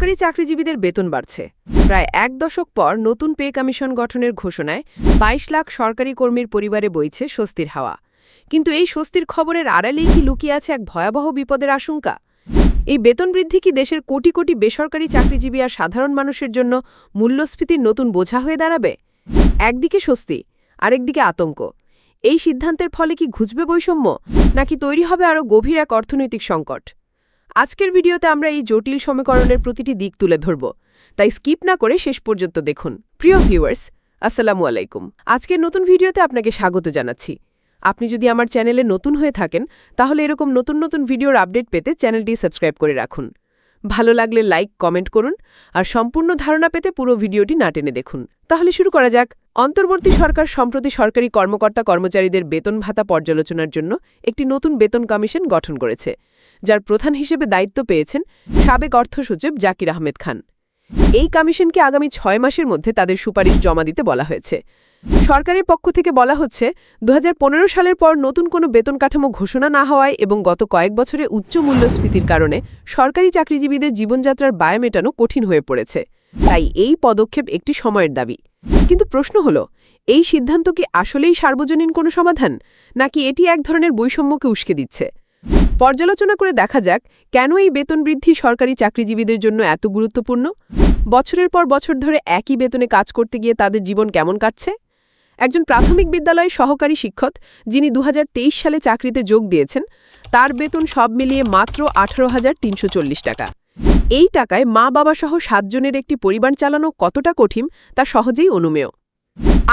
সরকারি চাকরিজীবীদের বেতন বাড়ছে। প্রায় এক দশক পর নতুন পে কমিশন গঠনের ঘোষণায় ২২ লাখ সরকারি কর্মীর পরিবারে বইছে স্বস্তির হাওয়া। কিন্তু এই স্বস্তির খবরের আড়ালেই কি লুকিয়ে আছে এক ভয়াবহ বিপদের আশঙ্কা? এই বেতন বৃদ্ধি কি দেশের কোটি কোটি বেসরকারি চাকরিজীবী আর সাধারণ মানুষের জন্য মূল্যস্ফীতির নতুন বোঝা হয়ে দাঁড়াবে? একদিকে স্বস্তি, আরেকদিকে আতঙ্ক। এই সিদ্ধান্তের ফলে কি ঘুচবে বৈষম্য, নাকি তৈরি হবে আরও গভীর এক অর্থনৈতিক সংকট? আজকের ভিডিওতে আমরা এই জটিল সমীকরণের প্রতিটি দিক তুলে ধরব। তাই স্কিপ না করে শেষ পর্যন্ত দেখুন। প্রিয় ভিউয়ার্স, আসসালামু আলাইকুম। আজকের নতুন ভিডিওতে আপনাকে স্বাগত জানাচ্ছি। আপনি যদি আমার চ্যানেলে নতুন হয়ে থাকেন, তাহলে এরকম নতুন নতুন ভিডিওর আপডেট পেতে চ্যানেলটি সাবস্ক্রাইব করে রাখুন। ভালো লাগলে লাইক, কমেন্ট করুন আর সম্পূর্ণ ধারণা পেতে পুরো ভিডিওটি না টেনে দেখুন। তাহলে শুরু করা যাক। অন্তর্বর্তী সরকার সম্প্রতি সরকারি কর্মকর্তা কর্মচারীদের বেতন ভাতা পর্যালোচনার জন্য একটি নতুন বেতন কমিশন গঠন করেছে, যার প্রধান হিসেবে দায়িত্ব পেয়েছেন সাবেক অর্থ সচিব জাকির আহমেদ খান। এই কমিশনকে আগামী ছয় মাসের মধ্যে তাদের সুপারিশ জমা দিতে বলা হয়েছে। সরকারের পক্ষ থেকে বলা হচ্ছে দু হাজার পনেরো সালের পর নতুন কোনো বেতন কাঠামো ঘোষণা না হওয়ায় এবং গত কয়েক বছরে উচ্চ মূল্যস্ফীতির কারণে সরকারি চাকরিজীবীদের জীবনযাত্রার ব্যয় মেটানো কঠিন হয়ে পড়েছে। তাই এই পদক্ষেপ একটি সময়ের দাবি। কিন্তু প্রশ্ন হল, এই সিদ্ধান্ত কি আসলেই সার্বজনীন কোনো সমাধান? নাকি এটি এক ধরনের বৈষম্যকে উস্কে দিচ্ছে? পর্যালোচনা করে দেখা যাক, কেন এই বেতন বৃদ্ধি সরকারি চাকরিজীবীদের জন্য এত গুরুত্বপূর্ণ? বছরের পর বছর ধরে একই বেতনে কাজ করতে গিয়ে তাদের জীবন কেমন কাটছে? একজন প্রাথমিক বিদ্যালয়ের সহকারী শিক্ষক, যিনি দু হাজার তেইশ সালে চাকরিতে যোগ দিয়েছেন, তার বেতন সব মিলিয়ে মাত্র আঠারো টাকা। এই টাকায় মা বাবা সহ সাতজনের একটি পরিবার চালানো কতটা কঠিন, তা সহজেই অনুমেয়।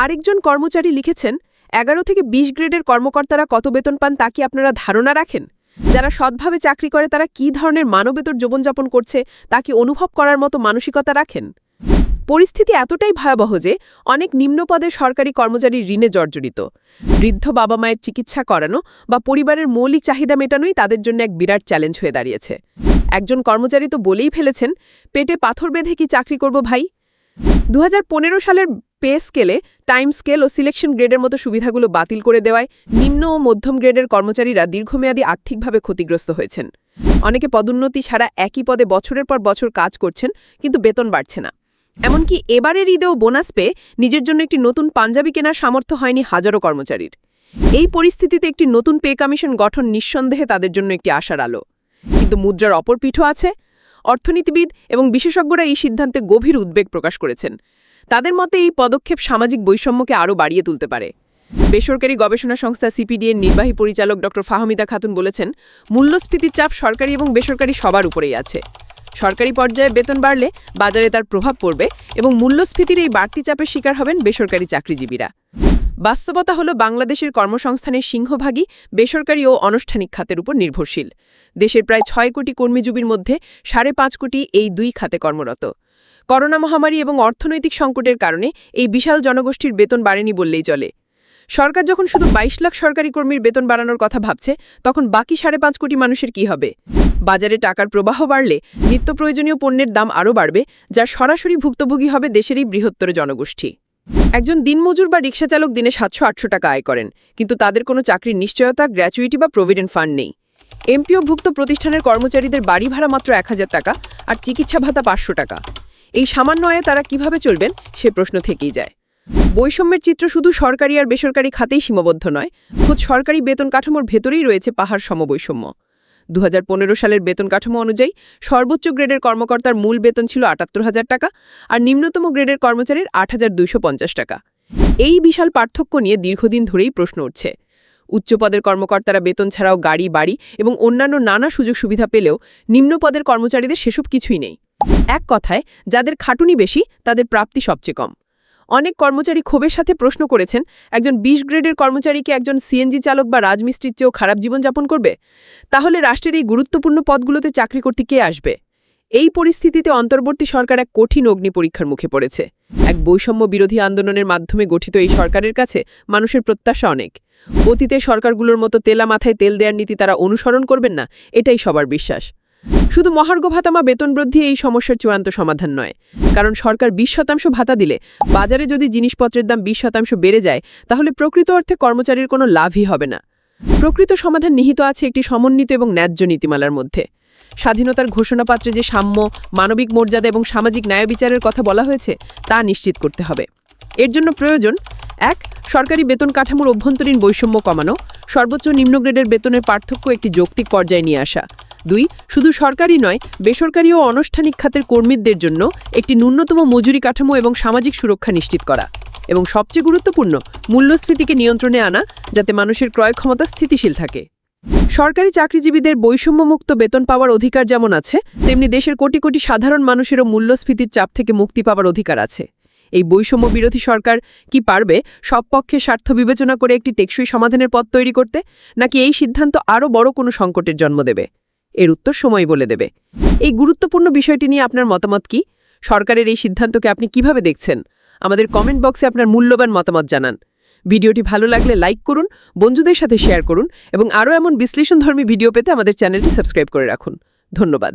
আরেকজন কর্মচারী লিখেছেন, এগারো থেকে ২০ গ্রেডের কর্মকর্তারা কত বেতন পান তা কি আপনারা ধারণা রাখেন? যারা সৎভাবে চাকরি করে তারা কি ধরনের মানবেতর জীবনযাপন করছে তা কি অনুভব করার মতো মানসিকতা রাখেন? পরিস্থিতি এতটাই ভয়াবহ যে অনেক নিম্নপদের সরকারি কর্মচারী ঋণে জর্জরিত। বৃদ্ধ বাবা মায়ের চিকিৎসা করানো বা পরিবারের মৌলিক চাহিদা মেটানোই তাদের জন্য এক বিরাট চ্যালেঞ্জ হয়ে দাঁড়িয়েছে। একজন কর্মচারী তো বলেই ফেলেছেন, পেটে পাথর বেঁধে কি চাকরি করব ভাই? দু হাজার পনেরো সালের পে স্কেলে টাইম স্কেল ও সিলেকশন গ্রেডের মতো সুবিধাগুলো বাতিল করে দেওয়ায় নিম্ন ও মধ্যম গ্রেডের কর্মচারীরা দীর্ঘমেয়াদী আর্থিকভাবে ক্ষতিগ্রস্ত হয়েছেন। অনেকে পদোন্নতি ছাড়া একই পদে বছরের পর বছর কাজ করছেন, কিন্তু বেতন বাড়ছে না। এমনকি এবারের ঈদেও বোনাস পেয়ে নিজের জন্য একটি নতুন পাঞ্জাবি কেনার সামর্থ্য হয়নি হাজারো কর্মচারীর। এই পরিস্থিতিতে একটি নতুন পে কমিশন গঠন নিঃসন্দেহে তাদের জন্য একটি আশার আলো। কিন্তু মুদ্রার অপর পিঠও আছে। অর্থনীতিবিদ এবং বিশেষজ্ঞরা এই সিদ্ধান্তে গভীর উদ্বেগ প্রকাশ করেছেন। তাদের মতে এই পদক্ষেপ সামাজিক বৈষম্যকে আরও বাড়িয়ে তুলতে পারে। বেসরকারি গবেষণা সংস্থা সিপিডি এর নির্বাহী পরিচালক ড ফাহমিদা খাতুন বলেছেন, মূল্যস্ফীতির চাপ সরকারি এবং বেসরকারি সবার উপরেই আছে। সরকারি পর্যায়ে বেতন বাড়লে বাজারে তার প্রভাব পড়বে এবং মূল্যস্ফীতির এই বাড়তি চাপের শিকার হবেন বেসরকারি চাকরিজীবীরা। বাস্তবতা হল বাংলাদেশের কর্মসংস্থানের সিংহভাগই বেসরকারি ও আনুষ্ঠানিক খাতের উপর নির্ভরশীল। দেশের প্রায় ছয় কোটি কর্মীজীবীর মধ্যে সাড়ে পাঁচ কোটি এই দুই খাতে কর্মরত। করোনা মহামারী এবং অর্থনৈতিক সংকটের কারণে এই বিশাল জনগোষ্ঠীর বেতন বাড়েনি বললেই চলে। সরকার যখন শুধু ২২ লাখ সরকারি কর্মীর বেতন বাড়ানোর কথা ভাবছে, তখন বাকি সাড়ে পাঁচ কোটি মানুষের কি হবে? বাজারে টাকার প্রবাহ বাড়লে নিত্য প্রয়োজনীয় পণ্যের দাম আরও বাড়বে, যা সরাসরি ভুক্তভোগী হবে দেশেরই বৃহত্তর জনগোষ্ঠী। একজন দিনমজুর বা রিক্সাচালক দিনে সাতশো আটশো টাকা আয় করেন, কিন্তু তাদের কোনো চাকরির নিশ্চয়তা, গ্র্যাচুইটি বা প্রভিডেন্ট ফান্ড নেই। এমপিওভুক্ত প্রতিষ্ঠানের কর্মচারীদের বাড়ি ভাড়া মাত্র এক হাজার টাকা আর চিকিৎসা ভাতা পাঁচশো টাকা। এই সামান্য আয়ে তারা কীভাবে চলবেন, সে প্রশ্ন থেকেই যায়। বৈষম্যের চিত্র শুধু সরকারি আর বেসরকারি খাতেই সীমাবদ্ধ নয় খোঁজ সরকারি বেতন কাঠামোর ভেতরেই রয়েছে পাহাড় সমবৈষম্য। দু হাজার পনেরো সালের বেতন কাঠামো অনুযায়ী সর্বোচ্চ গ্রেডের কর্মকর্তার মূল বেতন ছিল আটাত্তর হাজার টাকা আর নিম্নতম গ্রেডের কর্মচারীর আট হাজার দুইশ পঞ্চাশ টাকা। এই বিশাল পার্থক্য নিয়ে দীর্ঘদিন ধরেই প্রশ্ন উঠছে। উচ্চপদের কর্মকর্তারা বেতন ছাড়াও গাড়ি, বাড়ি এবং অন্যান্য নানা সুযোগ সুবিধা পেলেও নিম্নপদের কর্মচারীদের সেসব কিছুই নেই। এক কথায়, যাদের খাটুনি বেশি, তাদের প্রাপ্তি সবচেয়ে কম। অনেক কর্মচারী ক্ষোভের সাথে প্রশ্ন করেছেন, একজন ২০ গ্রেডের কর্মচারীকে একজন সিএনজি চালক বা রাজমিস্ত্রির চেয়েও খারাপ জীবনযাপন করবে? তাহলে রাষ্ট্রের এই গুরুত্বপূর্ণ পদগুলোতে চাকরি করতে কে আসবে? এই পরিস্থিতিতে অন্তর্বর্তী সরকার এক কঠিন অগ্নি পরীক্ষার মুখে পড়েছে। এক বৈষম্য বিরোধী আন্দোলনের মাধ্যমে গঠিত এই সরকারের কাছে মানুষের প্রত্যাশা অনেক। অতীতে সরকারগুলোর মতো তেলা মাথায় তেল দেওয়ার নীতি তারা অনুসরণ করবেন না, এটাই সবার বিশ্বাস। শুধু মহার্ঘ ভাতামা বেতন বৃদ্ধি এই সমস্যার চূড়ান্ত সমাধান নয়। কারণ সরকার বিশ শতাংশ ভাতা দিলে বাজারে যদি জিনিসপত্রের দাম বিশ শতাংশ বেড়ে যায়, তাহলে প্রকৃত অর্থে কর্মচারীর কোনো লাভই হবে না। প্রকৃত সমাধান নিহিত আছে একটি সমন্বিত এবং ন্যায্য নীতিমালার মধ্যে। স্বাধীনতার ঘোষণাপত্রে যে সাম্য, মানবিক মর্যাদা এবং সামাজিক ন্যায় বিচারের কথা বলা হয়েছে, তা নিশ্চিত করতে হবে। এর জন্য প্রয়োজন, এক, সরকারি বেতন কাঠামোর অভ্যন্তরীণ বৈষম্য কমানো, সর্বোচ্চ নিম্ন গ্রেডের বেতনের পার্থক্য একটি যৌক্তিক পর্যায়ে নিয়ে আসা। দুই, শুধু সরকারি নয়, বেসরকারি ও অনানুষ্ঠানিক খাতের কর্মীদের জন্য একটি ন্যূনতম মজুরি কাঠামো এবং সামাজিক সুরক্ষা নিশ্চিত করা। এবং সবচেয়ে গুরুত্বপূর্ণ, মূল্যস্ফীতিকে নিয়ন্ত্রণে আনা যাতে মানুষের ক্রয় ক্ষমতা স্থিতিশীল থাকে। সরকারি চাকরিজীবীদের বৈষম্যমুক্ত বেতন পাওয়ার অধিকার যেমন আছে, তেমনি দেশের কোটি কোটি সাধারণ মানুষেরও মূল্যস্ফীতির চাপ থেকে মুক্তি পাওয়ার অধিকার আছে। এই বৈষম্য বিরোধী সরকার কি পারবে সব পক্ষে স্বার্থ বিবেচনা করে একটি টেকসই সমাধানের পথ তৈরি করতে, নাকি এই সিদ্ধান্ত আরও বড় কোনো সংকটের জন্ম দেবে? এর উত্তর সময় বলে দেবে। এই গুরুত্বপূর্ণ বিষয়টি নিয়ে আপনার মতামত কি? সরকারের এই সিদ্ধান্তকে আপনি কীভাবে দেখছেন? আমাদের কমেন্ট বক্সে আপনার মূল্যবান মতামত জানান। ভিডিওটি ভালো লাগলে লাইক করুন, বন্ধুদের সাথে শেয়ার করুন এবং আরও এমন বিশ্লেষণধর্মী ভিডিও পেতে আমাদের চ্যানেলটি সাবস্ক্রাইব করে রাখুন। ধন্যবাদ।